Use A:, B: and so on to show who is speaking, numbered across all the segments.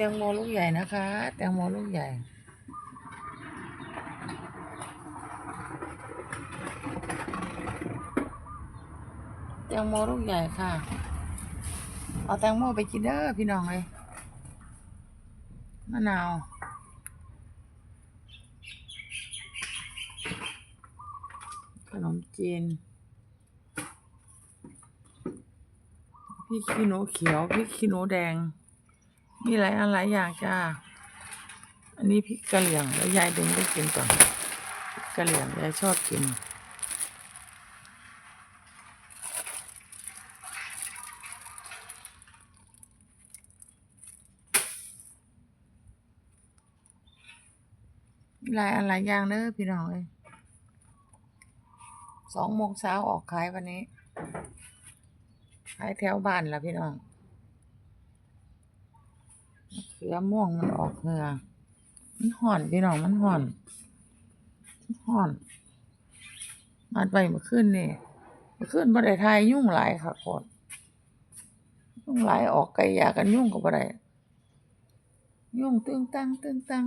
A: แตงโมลูกใหญ่นะคะ แตงโมลูกใหญ่ แตงโมลูกใหญ่ค่ะ เอาแตงโมไปกินเด้อพี่น้องเลยมะนาวขนมจีนพริกขี้หนูเขียวพริกขี้หนูแดง มีหลายอันหลายอย่างจ้า อันนี้พริกกะเหรี่ยงแล้วยายดึงไปกินก่อนพริกะเหรี่ยงยายชอบกินมีหลายอันหลายอย่างเด้อพี่น้องเอ้ยสองโมงเช้าออกขายวันนี้ ขายแถวบ้านละพี่น้อง เขือม่วงมันออกเหงือมันห่อนพี่น้องมันห่อนมันห่อนมาไปเมื่อคืนนี่เมื่อคืนบ่ได้ทายยุ่งหลายค่ะคตรยุ่งหลายออกไกลยากันยุ่งก็บ่ได้ยุ่งตึงตังตึงตัง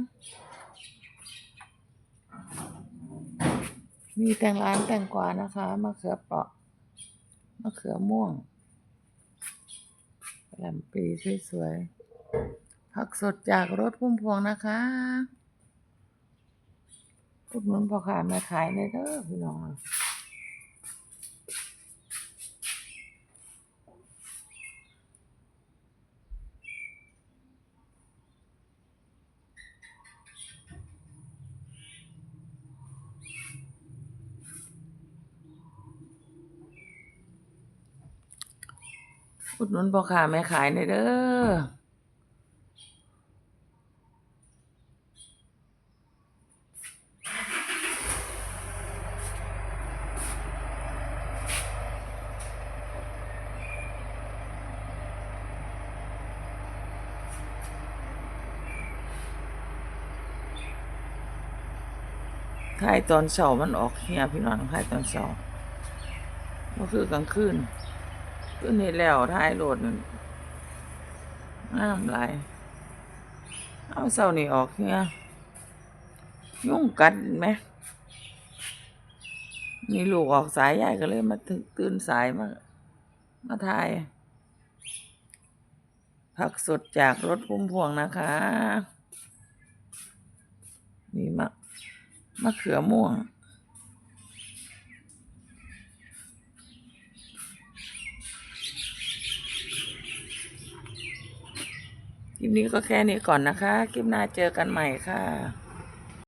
A: มีแตงร้านแตงกวานะคะมะเขือเปราะมะเขือม่วงหล่ำปีสวยๆ ผักสดจากรถพุ่มพวงนะคะอุดนุนพ่อค้าแม่ขายเลยเด้อพี่น้องอุดหนุนพ่อค้าแม่ขายเลยเด้อ ขายตอนเช้ามันออกเฮียพี่น้องขายตอนเช้าก็คือกลางคืนคืนนี้แล้วท้ายโหลดนั่นงามหลเอาเช้านี่ออกเฮียยุ่งกัดเห็นไหมนี่ลูกออกสายใหญ่ก็เลยมาตื่นสายมา มาทายผักสดจากรถพุ่มพวงนะคะ มีมะ มะเขือม่วง คลิปนี้ก็แค่นี้ก่อนนะคะ คลิปหน้าเจอกันใหม่ค่ะ